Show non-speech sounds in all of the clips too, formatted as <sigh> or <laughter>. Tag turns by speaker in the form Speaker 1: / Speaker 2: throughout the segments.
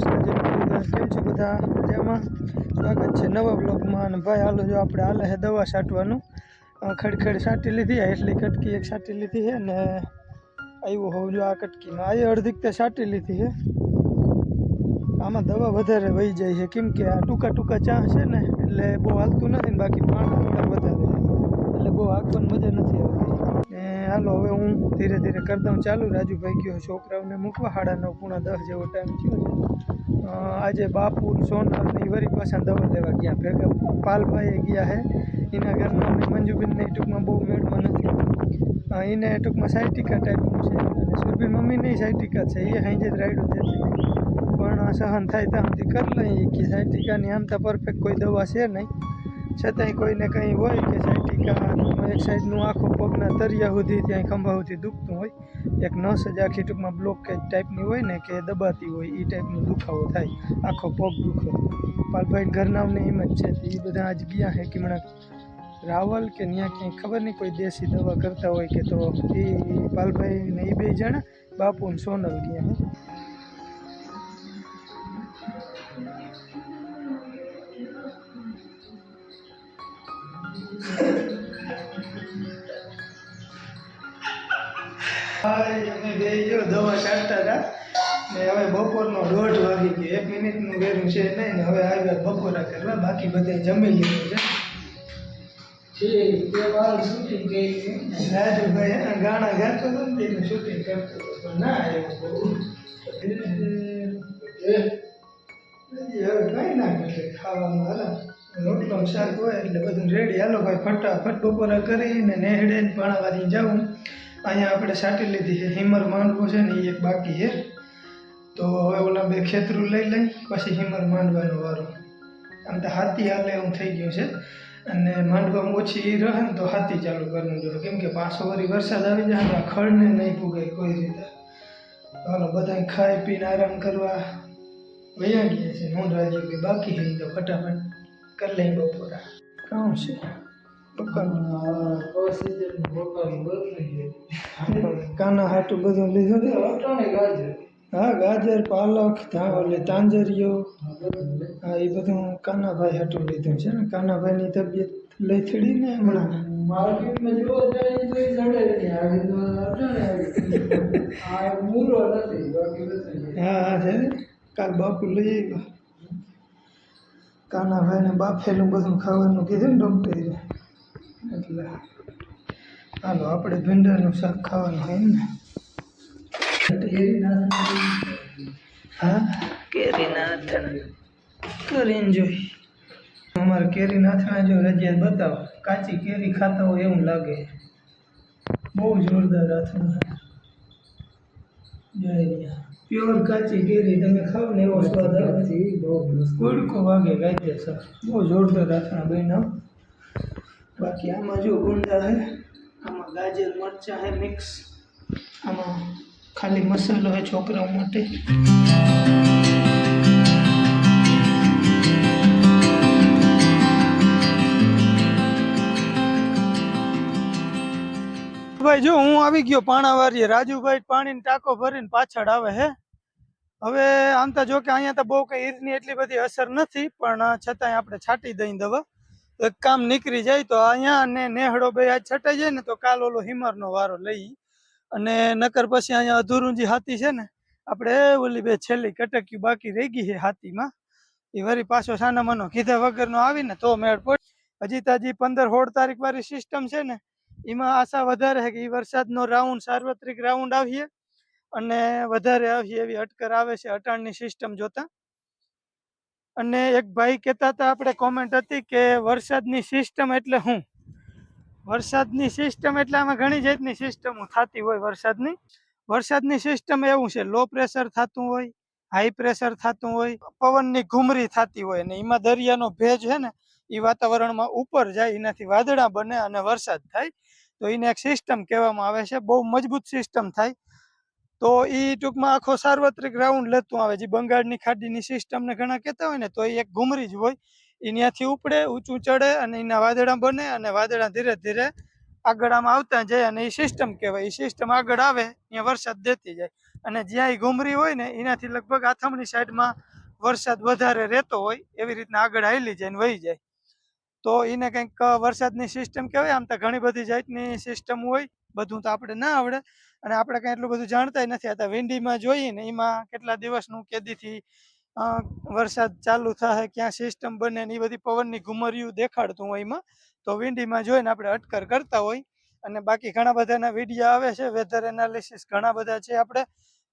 Speaker 1: કૃષ્ણ કેમ છો બધા? મજામાં? સ્વાગત છે નવા બ્લોગમાં અને ભાઈ, હાલો જો આપણે હાલે છે દવા છાંટવાનું. ખડખડ છાંટી લીધી એટલી કટકી એક છાંટી લીધી છે ને આવ્યું હોવું જો આ કટકીમાં. આવી અડધીક તે છાંટી લીધી છે. આમાં દવા વધારે વહી જાય છે. કેમ કે આ ટૂંકા ટૂંકા ચા છે ને, એટલે બહુ હાલતું નથી ને બાકી પાણી વધારે એટલે બહુ હાંકવાની મજા નથી આવતી. હાલો, હવે હું ધીરે ધીરે કરી દઉં ચાલુ. રાજુભાઈ ગયો, છોકરાઓને મૂકવા સાડા પૂણા દસ જેવો ટાઈમ થયો છે. આજે બાપુ, સોનલ ને વરી પાછા દવા લેવા ગયા. ભેગા પાલભાઈએ ગયા હે. એના ઘરના અમે મંજુબેનને ટૂંકમાં બહુ મેળમાં નથી. એને ટૂંકમાં સાયટિકા ટાઈપનું છે. અને સુરભી મમ્મીની સાયટિકા છે. એ હાઈ જ રાયડું દેતી પણ સહન થાય ત્યાં સુધી કરી લઈએ. કે સાયટિકાની આમ તો પરફેક્ટ કોઈ દવા છે નહીં. છતાંય કોઈને કંઈ હોય કે સાઈટિકા એક સાઈડનું આખો પગના તરિયા સુધી ત્યાં ખંભા સુધી દુખતું હોય, એક નસ જ આખી ટૂંકમાં બ્લોકેજ ટાઈપની હોય ને કે દબાતી હોય એ ટાઈપનો દુખાવો થાય, આખો પગ દુખે. પાલભાઈ ઘરનામને એમ જ છે એ બધા આજ ગયા હે કિમણા રાવલ કે ત્યાં ક્યાંય ખબર નહીં, કોઈ દેશી દવા કરતા હોય કે તો. એ પાલભાઈ ને એ બે જણા બાપુ ને સોનલ ગયા અમે બે જો દવા છાંટતા હતા. ને હવે બપોરનો દોઢ વાગી ગયો. એક મિનિટનું વેરું છે નહીં ને હવે આવ્યા બપોરા કરવા. બાકી બધે જમી લીધું છે. રાજુભાઈ ગાણા ગાતો હતો ને તેનું શૂટિંગ કરતો હતો. પણ ના આવ્યો હવે કઈ ના કરે ખાવામાં હાલો રોટલો શાક હોય એટલે બધું રેડી. હાલો ભાઈ ફટાફટ બપોરા કરીને નેહડે ને પાણાવાથી જાઉં. અહીંયા આપણે સાટી લીધી છે, હિમર માંડવો છે ને એ એક બાકી છે. તો હવે ઓલા બે ખેતરું લઈ લઈ, પછી હિમર માંડવાનો વારો. આમ તો હાથી હાલે એવું થઈ ગયું છે. અને માંડવામાં ઓછી રહે ને તો હાથી ચાલુ કરવું જોઈએ. કેમ કે પાછો વળી વરસાદ આવી જાય ને ખડને નહીં પૂગાય કોઈ રીતે. હાલો બધા ખાઈ પીને આરામ કરવા વયા ગયા છે. કે બાકી છે ફટાફટ. કરી લઈ બપોરા. કામ છે? કાના હાટું બધું લીધું? હા ગાજર પાલક ઓલી તાંજરીઓ. હા એ બધું કાનાભાઈ હાટું લીધું છે. ને કાનાભાઈની તબિયત લથડી ને હમણાં? હા હા છે કાલ બાપુ લઈ આવ્યા. કાનાભાઈને બાફેલું બધું ખાવાનું કીધું ને ડૉક્ટરે. એટલે હાલો આપણે ભીંડાનું શાક ખાવાનું હોય ને. હા કેરીના નાથણા કરીને જોઈ. અમારે કેરી નાથણા જો રજિયાત બતાવો. કાચી કેરી ખાતા હોય એવું લાગે. બહુ જોરદાર અથાણું જય પ્યોર કાચી કેરી તમે ખાવ ને એવો સ્વાદ આવે. કુડકો વાગે કાયદેસર બહુ જોરદાર રાખણા બન્યા. બાકી આમાં જો ગુંડા હે આમાં ગાજર મરચાં હે મિક્સ આમાં ખાલી મસાલો હે છોકરાઓ માટે. ભાઈ જો હું આવી ગયો પાણાવારીએ, રાજુભાઈ પાણીની ટાંકો ભરીને પાછળ આવે હે. હવે આમ તો જો કે અહીંયા તો બહુ કઈ ઈરની એટલી બધી અસર નથી, પણ છતાંય આપણે છાંટી દઈ દવા. એક કામ નીકળી જાય તો અહીંયા અને નેહડો ભાઈ આજ છટાઈ જાય ને તો કાલ ઓલો હિમરનો વારો લઈ. અને નકર પછી અહીંયા અધૂરું જે હાથી છે ને, આપણે ઓલી બે છેલ્લી કટક્યું બાકી રહી ગઈ છે હાથીમાં. એ વરી પાછો સાનામાનો કીધા વગરનો આવીને તો મેળ પડ હજી તો હજી પંદર સોળ તારીખ વાળી સિસ્ટમ છે ને એમાં આશા વધારે કે એ વરસાદનો રાઉન્ડ સાર્વત્રિક રાઉન્ડ આવીએ અને વધારે આવીએ એવી અટકર આવે છે અટાણની સિસ્ટમ જોતા. અને એક ભાઈ કહેતા હતા, આપણે કોમેન્ટ હતી કે વરસાદની સિસ્ટમ એટલે હું વરસાદની સિસ્ટમ એટલે આમાં ઘણી જાતની સિસ્ટમો થતી હોય વરસાદની. વરસાદની સિસ્ટમ એવું છે લો પ્રેશર થતું હોય હાઈ પ્રેશર થતું હોય, પવનની ઘૂમરી થતી હોય ને એમાં દરિયાનો ભેજ છે ને એ વાતાવરણમાં ઉપર જાય, એનાથી વાદળા બને અને વરસાદ થાય. તો એને એક સિસ્ટમ કહેવામાં આવે છે, બહુ મજબૂત સિસ્ટમ થાય. તો એ ટૂંકમાં આખો સાર્વત્રિક રાઉન્ડ લેતું આવે. જે બંગાળની ખાડીની સિસ્ટમને ઘણા કહેતા હોય ને, તો એ એક ઘૂમરી જ હોય. એ ત્યાંથી ઉપડે, ઊંચું ચડે અને એના વાદળા બને અને વાદળા ધીરે ધીરે આગળ આમ આવતા જાય અને એ સિસ્ટમ કહેવાય. એ સિસ્ટમ આગળ આવે ત્યાં વરસાદ દેતી જાય. અને જ્યાં એ ઘુમરી હોય ને એનાથી લગભગ આથમણી સાઈડમાં વરસાદ વધારે રહેતો હોય, એવી રીતના આગળ હાલી જાય ને વહી જાય. તો એને કંઈક વરસાદની સિસ્ટમ કહેવાય, આમ તો ઘણી બધી જાતની સિસ્ટમ હોય, બધું તો આપણે ના આવડે. અને આપણે કંઈ એટલું બધું જાણતા નથી. આ વિંડીમાં જોઈએ ને એમાં કેટલા દિવસનું કેદીથી વરસાદ ચાલુ થાય, ક્યાં સિસ્ટમ બને ને એ બધી પવનની ઘુમરિયું દેખાડતું હોય એમાં. તો વિંડીમાં જોઈને આપણે અટકર કરતા હોય. અને બાકી ઘણા બધાના વીડિયો આવે છે વેધર એનાલિસિસ ઘણા બધા છે આપણે.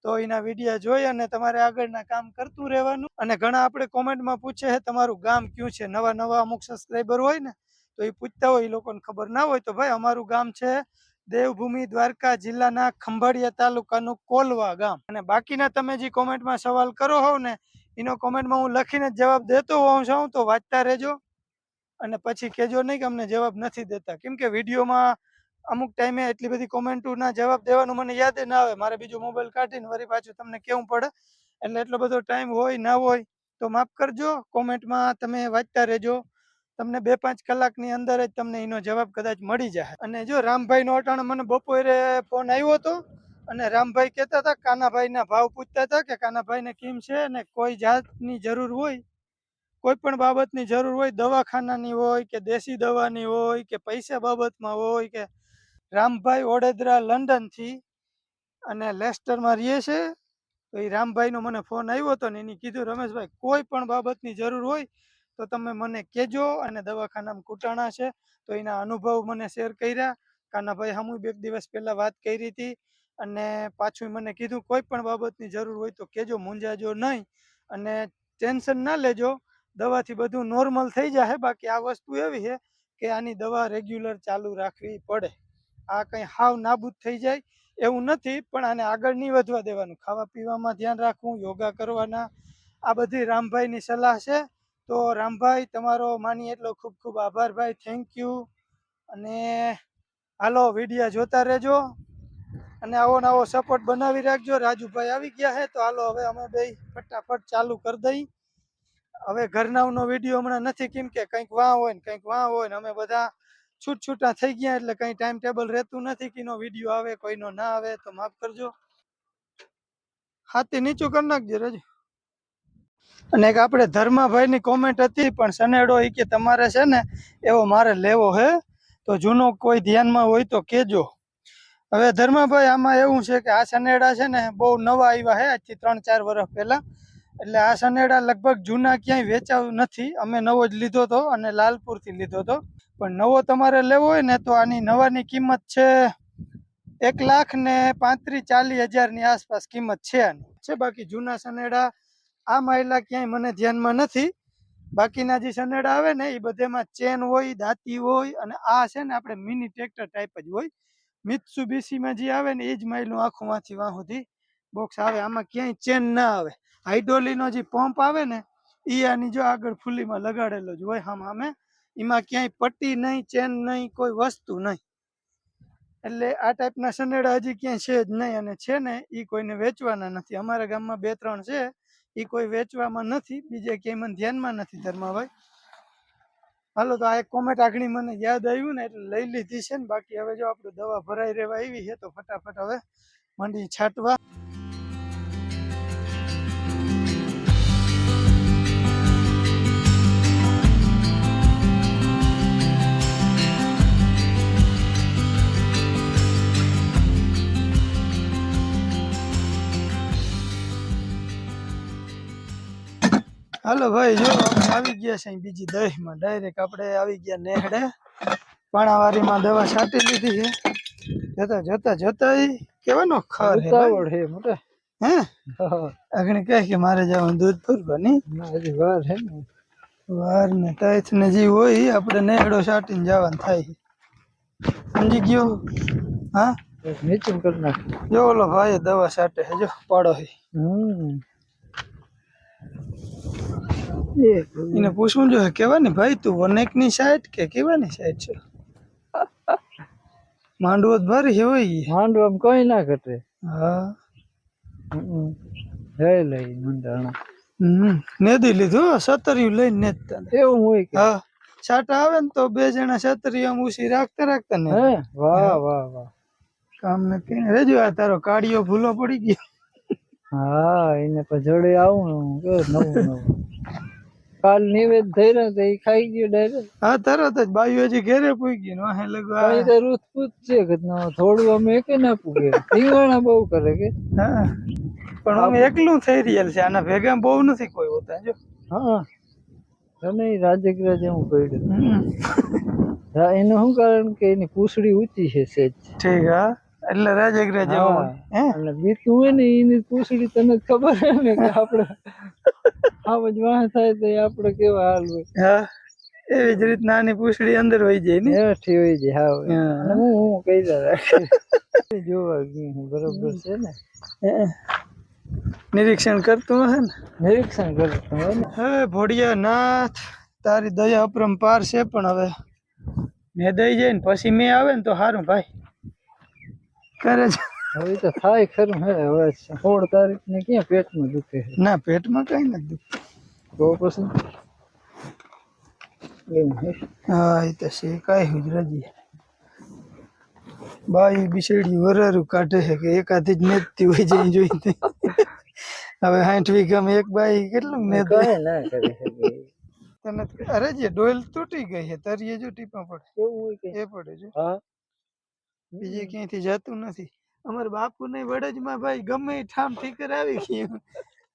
Speaker 1: તો એના વિડીયા જોઈ અને તમારે આગળના કામ કરતું રહેવાનું. અને ઘણા આપણે કોમેન્ટમાં પૂછે છે, તમારું ગામ ક્યું છે? નવા નવા અમુક સબસ્ક્રાઈબર હોય ને, તો એ પૂછતા હોય, એ લોકોને ખબર ના હોય. તો ભાઈ, અમારું ગામ છે દેવભૂમિ દ્વારકા જિલ્લાના ખંભાળિયા તાલુકાનું કોલવા ગામ. અને બાકીના તમે જે કોમેન્ટમાં સવાલ કરો હોવ ને, એનો કોમેન્ટમાં હું લખીને જવાબ દેતો હોઉં છું. તો વાંચતા રહેજો. અને પછી કહેજો નહીં કે અમને જવાબ નથી દેતા. કેમ કે વિડીયોમાં અમુક ટાઈમે એટલી બધી કોમેન્ટોના જવાબ દેવાનું મને યાદ ના આવે. મારે બીજો મોબાઈલ કાઢીને વળી પાછું તમને કેવું પડે. એટલે એટલો બધો ટાઈમ હોય, ના હોય, તો માફ કરજો. કોમેન્ટમાં તમે વાંચતા રહેજો. તમને બે પાંચ કલાકની અંદર જ તમને એનો જવાબ કદાચ મળી જાય. અને જો રામભાઈનો અટાણે મને બપોરે ફોન આવ્યો હતો અને રામભાઈ કહેતા હતા, કાનાભાઈના ભાવ પૂછતા હતા કે કાનાભાઈને કેમ છે અને કોઈ જાતની જરૂર હોય? કોઈ પણ બાબતની જરૂર હોય, દવાખાનાની હોય કે દેશી દવાની હોય કે પૈસા બાબતમાં હોય કે રામભાઈ ઓડેદરા લંડનથી અને લેસ્ટરમાં રહીએ છે. તો એ રામભાઈનો મને ફોન આવ્યો હતો ને એની કીધું, રમેશભાઈ, કોઈ પણ બાબતની જરૂર હોય તો તમે મને કહેજો અને દવાખાનામાં કૂટાણા છે. તો એના અનુભવ મને શેર કર્યા. કાનાભાઈ હમું બે દિવસ પહેલાં વાત કરી હતી અને પાછું મને કીધું, કોઈ પણ બાબતની જરૂર હોય તો કહેજો, મૂંઝાજો નહીં અને ટેન્શન ના લેજો. દવાથી બધું નોર્મલ થઈ જાય બાકી આ વસ્તુ એવી છે કે આની દવા રેગ્યુલર ચાલુ રાખવી પડે. આ કંઈ હાવ નાબૂદ થઈ જાય એવું નથી, પણ આને આગળ નહીં વધવા દેવાનું. ખાવા પીવામાં ધ્યાન રાખવું, યોગા કરવાના, આ બધી રામભાઈની સલાહ છે. તો રામભાઈ, તમારો માની એટલો ખૂબ ખૂબ આભાર ભાઈ. થેન્ક યુ અને હાલો, વિડીયા જોતા રહેજો. અને આવો નવો સપોર્ટ બનાવી રાખજો. રાજુભાઈ આવી ગયા છે, તો હાલો, હવે અમે બે ફટાફટ ચાલુ કરી દઈ. હવે ઘરનાવનો વીડિયો હમણાં નથી, કેમ કે કંઈક વાં હોય ને કંઈક વાં હોય ને અમે બધા છૂટ છૂટા થઈ ગયા એટલે કઈ ટાઈમ ટેબલ રહેતું નથી કીનો વીડિયો આવે, કોઈનો ના આવે, તો માફ કરજો. હાથી નીચું કરી નાખજો રજ. અને એક આપણે ધર્માભાઈની કોમેન્ટ હતી, પણ સનેડો એ કે તમારે છે ને, એવો મારે લેવો હે, તો જૂનો કોઈ ધ્યાનમાં હોય તો કેજો હવે ધર્માભાઈ, આમાં એવું છે કે આ સનેડા છે ને બહુ નવા આવ્યા હે, આજથી ત્રણ ચાર વર્ષ પહેલા. એટલે આ સનેડા લગભગ જૂના ક્યાંય વેચાવ નથી. અમે નવો જ લીધો હતો અને લાલપુરથી લીધો હતો પણ નવો તમારે લેવો હોય ને તો આની નવાની કિંમત છે એક લાખ ને પાંત્રીસ ચાલીસ હજારની આસપાસ કિંમત છે આની. છે બાકી જૂના સનેડા આ માયલા ક્યાંય મને ધ્યાનમાં નથી. બાકીના જે સનેડા આવે ને એ બધેમાં ચેન હોય, દાંતી હોય અને આ છે ને આપણે મિની ટ્રેક્ટર ટાઈપ જ હોય. મિત્સુ બીસીમાં જે આવે ને એ જ માયલું આખું માંથી વાહુથી બોક્સ આવે. આમાં ક્યાંય ચેન ના આવે. હાઇડ્રોલીનો જે પંપ આવે ને, એ આની જો આગળ ફૂલીમાં લગાડેલો જ હોય આમ આમે એમાં ક્યાંય પટ્ટી નહીં, ચેન નહીં, કોઈ વસ્તુ નહીં. એટલે આ ટાઈપના સનેડા હજી ક્યાંય છે જ નહીં અને છે ને એ કોઈને વેચવાના નથી. અમારા ગામમાં બે ત્રણ છે એ કોઈ વેચવામાં નથી, બીજે ક્યાંય મને ધ્યાનમાં નથી ધર્માભાઈ. હાલો, તો આ એક કોમેન્ટ આગળ મને યાદ આવ્યું ને, એટલે લઈ લીધી છે ને, બાકી હવે જો આપણું દવા ભરાઈ રહેવા આવી છે, તો ફટાફટ હવે મંડી છાંટવા. હાલો ભાઈ જો આવી ગયા છે બીજી દહીમાં. ડાયરેક્ટ આપણે આવી ગયા નેહડે. પાણાવારીમાં દવા છાંટી લીધી છે. જતા જતા જતા કેવાનો ખર
Speaker 2: ઉતાવળ હે? મોટા
Speaker 1: હે.
Speaker 2: હા,
Speaker 1: કહે કે મારે જવાનું દૂધ ભરવાની
Speaker 2: ના. હજી વાર હે ને.
Speaker 1: વાર ને તાઈથ ને જે હોય આપણે નેહડો છાંટીને જવાનું થાય સમજી ગયો? હા?
Speaker 2: નીચું કરી નાખ.
Speaker 1: જો ઓલો ભાઈ દવા છાંટે જો પાડો હે
Speaker 2: હમ.
Speaker 1: એને પૂછવું જોઈએ કેવાની ભાઈ તું વનેકની સાઈડ કે કેવાની સાઈડ છે? માંડવો જ ભારી છે હોય
Speaker 2: માંડવો કોઈ ના ઘટે.
Speaker 1: હા.
Speaker 2: જય લઈ મંડાણા.
Speaker 1: હમ. નેદી લીધું સતરિયું લઈને નેતતા ને.
Speaker 2: એવું હોય કે?
Speaker 1: હા. છાટા આવે ને તો બે જણા આમ ઉસી રાખતા રાખતા ને
Speaker 2: વાહ વાહ વાહ.
Speaker 1: કામ ને કઈ રેજો આ તારો કાળિયો ભૂલો પડી ગયો.
Speaker 2: હા એને પછી જોડે આવું કે નવું નવું. કાલ નિવેદ રહ્યો તો એ ખાઈ ગયો ડાયરેક્ટ.
Speaker 1: હા તરત જ બાયુ હજી ઘેરે પૂગી ગયું વાહે લગવા.
Speaker 2: કઈ તો રૂત પૂત છે કે થોડું અમે કે ના પૂગે. રીંગણા બહુ કરે કે.
Speaker 1: હા પણ હું એકલું થઈ રહેલ છે આના ભેગા બહુ નથી કોઈ હોતા જો.
Speaker 2: હા તમે રાજગ્રહ જેવું પડ્યું એનું શું કારણ કે એની પૂંછડી ઊંચી છે સેજ.
Speaker 1: ઠીક હા. એટલે
Speaker 2: હા.
Speaker 1: હોય. હે
Speaker 2: અને બીતું હોય ને એની પૂછડી તને ખબર છે ને કે આપણે આમ જ વાહ થાય તો આપણે કેવા હાલ હોય
Speaker 1: હા એવી જ રીત નાની પૂછડી અંદર હોય જાય ને
Speaker 2: હેઠી હોય જાય હા.
Speaker 1: હા.
Speaker 2: હું હું કહી દે જોવા ગયું બરોબર છે ને
Speaker 1: હે. નિરીક્ષણ કરતું હશે ને
Speaker 2: નિરીક્ષણ કરતો હોય ને
Speaker 1: હવે ભોડિયા નાથ તારી દયા અપરંપાર છે પણ હવે મેં દઈ જાય ને પછી મેં આવે ને તો સારું ભાઈ કરે છે?
Speaker 2: હવે તો થાય ખરું હે હવે સોળ તારીખ ને ક્યાં પેટમાં દુખે છે?
Speaker 1: ના પેટમાં કઈ નથી દુખે
Speaker 2: તો પછી? એવું હે?
Speaker 1: હા એ તો છે હુજરાજી બાઈ બિસડી વરારું કાઢે છે કે એકાથી જ નેતતી હોય જઈ જોઈ હવે સાઠ વીઘામાં એક બાઈ કેટલું
Speaker 2: કઈ ના કરી
Speaker 1: અરે જે ડોલ તૂટી ગઈ છે તરીએ જો ટીપા પડે.
Speaker 2: એવું હોય કે?
Speaker 1: એ પડે છે
Speaker 2: હા?
Speaker 1: બીજે ક્યાંયથી જતું નથી. અમારા બાપુ ને વડજમાં ભાઈ ગમે ઠામ ઠીકર આવી ગયું.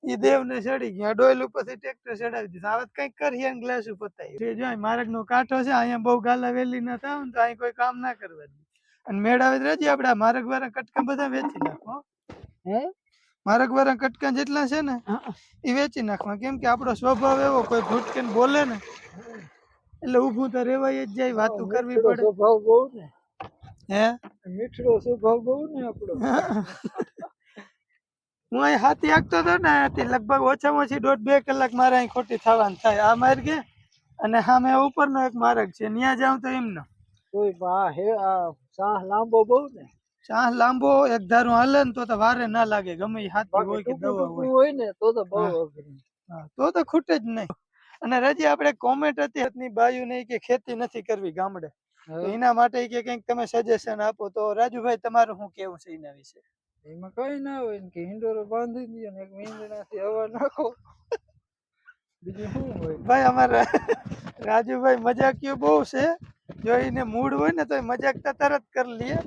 Speaker 1: એ દેવ ને ચડી ગયા ડોયલ ઉપરથી ટ્રેક્ટર ચડાવી દીધું. આવત કઈ કરીએ એમ ગ્લાસ પતાવી જો માર્ગ નો કાંઠો છે અહીંયા બહુ ગાલા વેલી ના થાય ને તો અહીં કોઈ કામ ના કરવા દે. અને મેળાવે જ રજી આપણે માર્ગ વાળા કટકા બધા વેચી નાખો
Speaker 2: હે.
Speaker 1: માર્ગ વાળા કટકા જેટલા છે ને એ વેચી નાખવા. કેમ કે આપણો સ્વભાવ એવો કોઈ ભૂટકે બોલે ને એટલે ઊભું તો રેવાય જ જાય વાતું કરવી પડે.
Speaker 2: સ્વભાવ બહુ ને
Speaker 1: હે?
Speaker 2: મીઠડો સ્વભાવ બહુ ને આપણો?
Speaker 1: હું અહીં હાથી હાંકતો હતો ને અહીંયાથી લગભગ ઓછામાં ઓછી દોઢ બે કલાક મારે અહીં ખોટી થવાની થાય. આ માર્ગે અને સામે ઉપરનો એક માર્ગ છે. ત્યાં જાઉં તો એમનો.
Speaker 2: કોઈ બા હે આ સાહ લાંબો બહુ ને?
Speaker 1: ચાહ લાંબો એક ધારું હાલે ને તો તો વારે ના લાગે. ગમે હાથી હોય કે દવા હોય.
Speaker 2: ને તો તો બહુ
Speaker 1: તો તો ખૂટે જ નહીં. અને રજી આપણે કોમેન્ટ હતી ની બાયુ નહીં કે ખેતી નથી કરવી ગામડે. તો એના માટે કે કંઈક તમે સજેશન આપો તો રાજુભાઈ તમારું શું કેવું છે એના વિશે?
Speaker 2: એમાં કઈ ના હોય કે હિંડોરો બાંધી દો ને એક મીંદડાથી હવા નાખો. બીજું શું હોય?
Speaker 1: ભાઈ અમારા રાજુભાઈ મજાકીઓ બહુ છે. જો એને મૂડ હોય ને તો એ મજાક તો તરત કરી લઈએ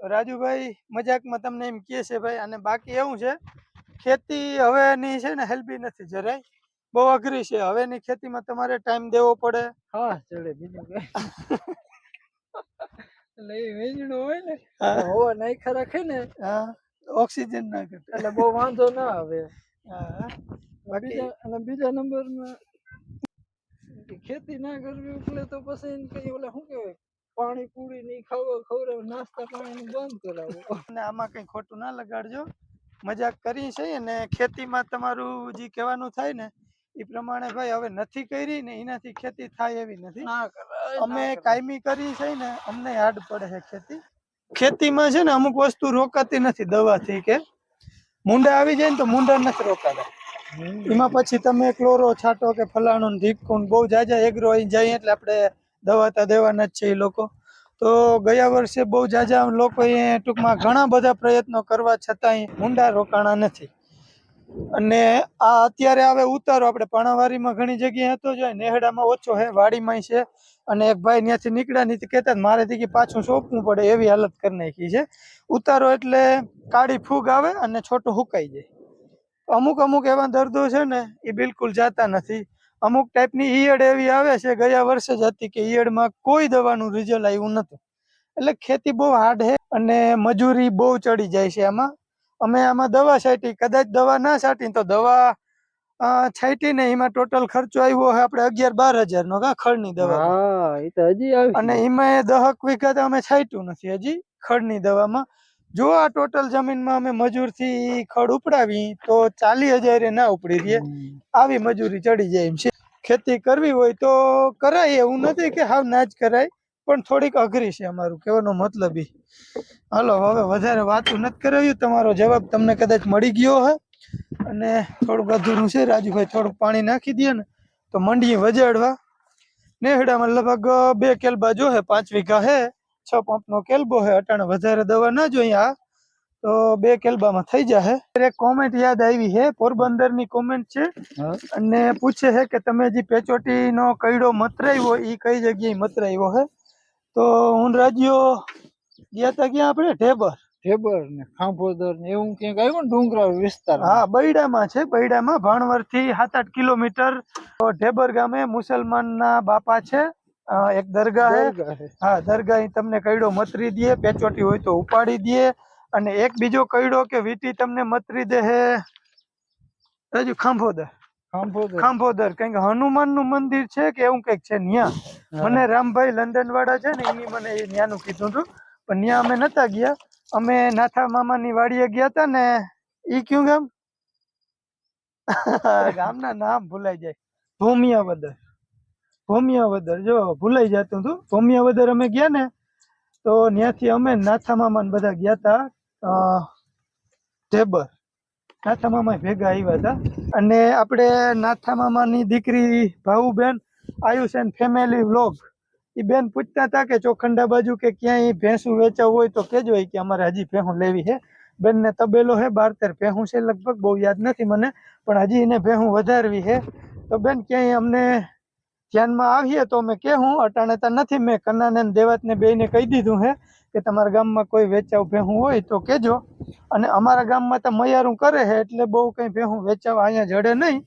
Speaker 1: રાજુભાઈ મજાકમાં તમને એમ કહે છે ભાઈ અને બાકી એવું છે ખેતી હવેની છે ને હેલ્પી નથી જરાય. બહુ અઘરી છે. હવેની ખેતીમાં તમારે ટાઈમ દેવો પડે.
Speaker 2: હા ચડે બીજું એટલે વીજળું હોય ને. હોવા નહીં નાખ્યા રાખે ને.
Speaker 1: હા. ઓક્સિજન ના ઘટે.
Speaker 2: એટલે બહુ વાંધો ના આવે.
Speaker 1: હા. બાકી
Speaker 2: બીજા અને બીજા નંબરમાં ખેતી ના કરવી એટલે તો પછી એને કઈ ઓલા શું કહેવાય પાણી પૂરી નહીં ખાવા ખવડાવ નાસ્તા પાણી બંધ કરાવો.
Speaker 1: અને આમાં કઈ ખોટું ના લગાડજો. મજાક કરી છે અને ખેતીમાં તમારું જે કહેવાનું થાય ને એ પ્રમાણે ભાઈ હવે નથી કરી ને એનાથી ખેતી થાય એવી નથી. અમે કાયમી કરી છે ને અમને હાર્ડ પડે છે ખેતી. ખેતીમાં છે ને અમુક વસ્તુ રોકાતી નથી દવાથી કે મુંડા આવી જાય ને તો મુંડા નથી રોકાતા. એમાં પછી તમે ક્લોરો છાંટો કે ફલાણું ને બહુ જાજા એગ્રો અહીં જાય એટલે આપણે દવા તો દેવાના જ છે એ લોકો. તો ગયા વર્ષે બહુ જાજા લોકોએ ટૂંકમાં ઘણા બધા પ્રયત્નો કરવા છતાંય મુંડા રોકાણા નથી. અને આ અત્યારે આવે ઉતારો, આપણે પાણાવારીમાં ઘણી જગ્યાએ હતો જાય નેહડામાં ઓછો છે વાડીમાં છે. અને એક ભાઈ ત્યાંથી નીકળ્યા નથી કહેતા મારે થી પાછું સોંપવું પડે એવી હાલત કરી નાખી છે. ઉતારો એટલે કાળી ફૂગ આવે અને છોટું હુકાઈ જાય. અમુક અમુક એવા દર્દો છે ને, એ બિલકુલ જાતા નથી. અમુક ટાઈપની ઈયળ એવી આવે છે, ગયા વર્ષે જ હતી કે ઈયળમાં કોઈ દવાનું રિઝલ્ટ આવ્યું નતું એટલે ખેતી બહુ હાર્ડ છે અને મજૂરી બહુ ચડી જાય છે આમાં. અમે આમાં દવા છાંટી કદાચ દવા ના છાંટી તો દવા અ, છાંટીને એમાં ટોટલ ખર્ચો આવ્યો હોય આપણે અગિયાર બાર હજાર નો કા ખડની દવા.
Speaker 2: એ તો હજી
Speaker 1: અને એમાં દહક વીઘા તો અમે છાંટ્યું નથી હજી ખડની દવામાં. જો આ ટોટલ જમીનમાં અમે મજૂરથી ખડ ઉપડાવી તો ચાલીસ હજાર ના ઉપડી રહીએ આવી મજૂરી ચડી જાય એમ છે. ખેતી કરવી હોય તો કરાય એવું નથી કે હાવ ના જ કરાય. પણ થોડીક અઘરી છે અમારું કહેવાનો મતલબ એ હાલો હવે વધારે વાતું નથી કરાવ્યું. તમારો જવાબ તમને કદાચ મળી ગયો હે. અને થોડુંક અધૂરું છે રાજુભાઈ થોડુંક પાણી નાખી દે ને તો મંડીએ વજાડવા. નેહડામાં લગભગ બે કેલબા જો હે પાંચ વીઘા હે. છ પંપનો કેલબો હે અટાણે વધારે દવા ના જોઈએ આ. તો બે કેલબામાં થઈ જશે એક કોમેન્ટ યાદ આવી છે પોરબંદરની કોમેન્ટ છે. અને પૂછે છે કે તમે જે પેચોટીનો કયડો મતરાવ્યો એ કઈ જગ્યાએ મતરાવ્યો છે તો હું રાજ્યો ગયા તા ક્યાં આપણે? ઢેબર.
Speaker 2: ઢેબર ને ખાંભોદર ને એવું ક્યાંક આવ્યું ને ડુંગરા વિસ્તાર
Speaker 1: હા બૈડામાં છે બૈડામાં. ભાણવરથી સાત આઠ કિલોમીટર ઢેબર ગામે મુસલમાન ના બાપા છે. એક દરગાહ હે. હા. દરગાહ તમને કઈડો મતરી દે પેચોટી હોય તો ઉપાડી દે. અને એક બીજો કઈડો કે વીટી તમને મતરી દે હે. રાજુ ખાંભોદર.
Speaker 2: ખાંભોદર.
Speaker 1: કંઈક હનુમાનનું મંદિર છે કે એવું કંઈક છે ન્યા. મને રામભાઈ લંડન વાળા છે ને એની મને ન્યાનું કીધું હતું. પણ ન્યા અમે નતા ગયા. અમે નાથા મામાની વાડીએ ગયા હતા ને ઈ કયું ગામ? <laughs> ગામના નામ ભૂલાઈ જાય. ભૂમિયાવદર. ભૂમિયાવદર જો ભૂલાઈ જતું હતું. ભૂમિયાવદર અમે ગયા ને તો ત્યાંથી અમે નાથા મામા ને બધા ગયા હતા ઢેબર. નાથા મામા ભેગા આવ્યા હતા. અને આપણે નાથા મામાની દીકરી Bhavuben Ayush and family vlog, એ બેન પૂછતા હતા કે ચોખંડા બાજુ કે ક્યાંય ભેંસું વેચાવું હોય તો કેજો કે અમારે હજી ભેહું લેવી છે. બેનને તબેલો છે, બાર તેર ભેહું છે, લગભગ બહુ યાદ નથી મને, પણ હજી એને ભેહું વધારવી છે. તો બેન ક્યાંય અમને ધ્યાનમાં આવીએ તો અમે કહેવું અટાણે તો નથી મેં કન્નાને દેવાતને બેને કહી દીધું છે. કે તમારા ગામમાં કોઈ વેચાવ ભેહું હોય તો કહેજો અને અમારા ગામમાં તો મયારું કરે છે એટલે બહુ કઈ ભેહું વેચાવ અહીંયા જડે નહીં.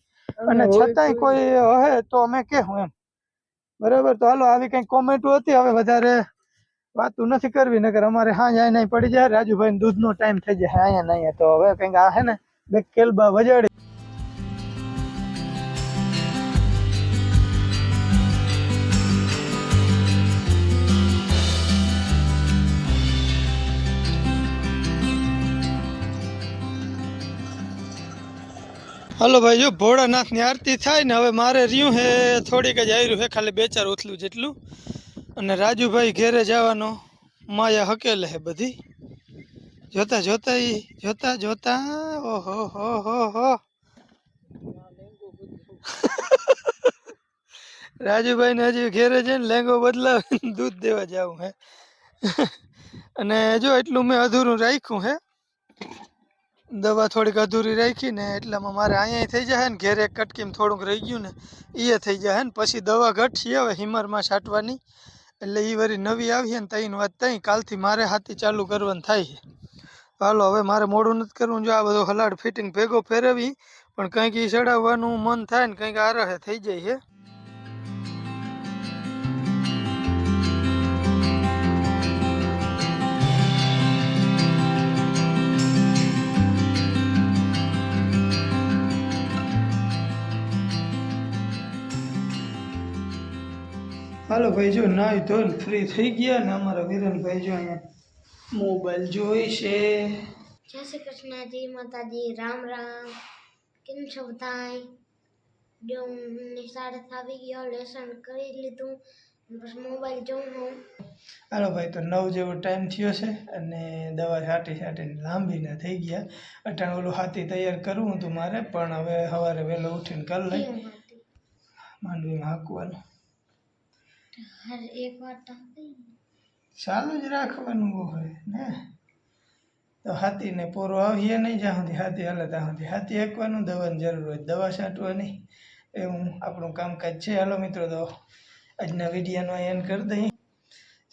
Speaker 1: અને છતાંય કોઈ હે તો અમે કહેવું એમ. બરાબર? તો હાલો આવી કઈ કોમેન્ટો હતી? હવે વધારે વાતું નથી કરવી નકર અમારે હા જાય નહીં પડી જાય. રાજુભાઈ દૂધનો ટાઈમ થઈ જાય. અહીંયા નહીં તો હવે કંઈક આ હે ને બે કેલબા વજાડી હાલો ભાઈ, જો ભોળાનાથની આરતી થાય ને, હવે મારે રહ્યું હે, થોડીક જ આવ્યું હે, ખાલી બે ચાર ઉથલું જેટલું. અને રાજુભાઈ ઘેરે જવાનો, માયા હકેલે હે બધી. જોતા જોતા ઈ, જોતા જોતા, ઓહો, હો હો હો. રાજુભાઈ ને હજી ઘેરે જઈને લેંગો બદલાવીને દૂધ દેવા જાવું હે. અને જો એટલું મેં અધૂરું રાખ્યું હે દવા થોડીક અધૂરી રાખી ને એટલામાં મારે અહીંયા થઈ જાય ને, ઘેરે કટકીમ થોડુંક રહી ગયું ને એ થઈ જાય ને, પછી દવા ઘટશે હવે હિમરમાં છાંટવાની. એટલે એ વળી નવી આવી ને, તઈન વાત તઈ, કાલથી મારે હાથી ચાલુ કરવાનું થાય છે હાલો, હવે મારે મોડું નથી કરવું, જો આ બધો હલાડ ફિટિંગ ભેગો ફેરવી, પણ કંઈક એ ચડાવવાનું મન થાય ને, કંઈક આરહે થઈ જાય છે હાલો ભાઈ જો નાઈ ધોઈને ફ્રી થઈ ગયા ને અમારા વિરનભાઈ જો અહીંયા મોબાઈલ જોઈ છે.
Speaker 3: જય શ્રી કૃષ્ણ જય માતાજી રામ રામ. કેમ છો બધાય? જો નિશાળે આવી ગયો લેસન કરી લીધું. પછી મોબાઈલ જોઉં હું.
Speaker 1: હાલો ભાઈ તો નવ જેવો ટાઈમ થયો છે અને દવા છાંટી છાંટીને લાંબી ના થઈ ગયા. અટાણ ઓલું હાથી તૈયાર કરવું હતું મારે પણ હવે સવારે વહેલો ઉઠીને કરી લઈ. માંડવીમાં હાંકવાનું.
Speaker 3: હર એક વાર
Speaker 1: ચાલુ જ રાખવાનું હોય ને તો હાથીને પોરો આવીએ નહીં જ્યાં સુધી હાથી હાલે ત્યાં સુધી હાથી એકવાનું દવાની જરૂર હોય દવા છાંટવાની એવું આપણું કામકાજ છે હાલો મિત્રો તો આજના વિડીયાનો એન કરી દઈએ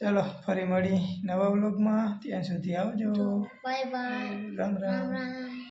Speaker 1: ચાલો ફરી મળી નવા વ્લોગમાં ત્યાં સુધી આવજો.
Speaker 3: Bye bye Ram Ram.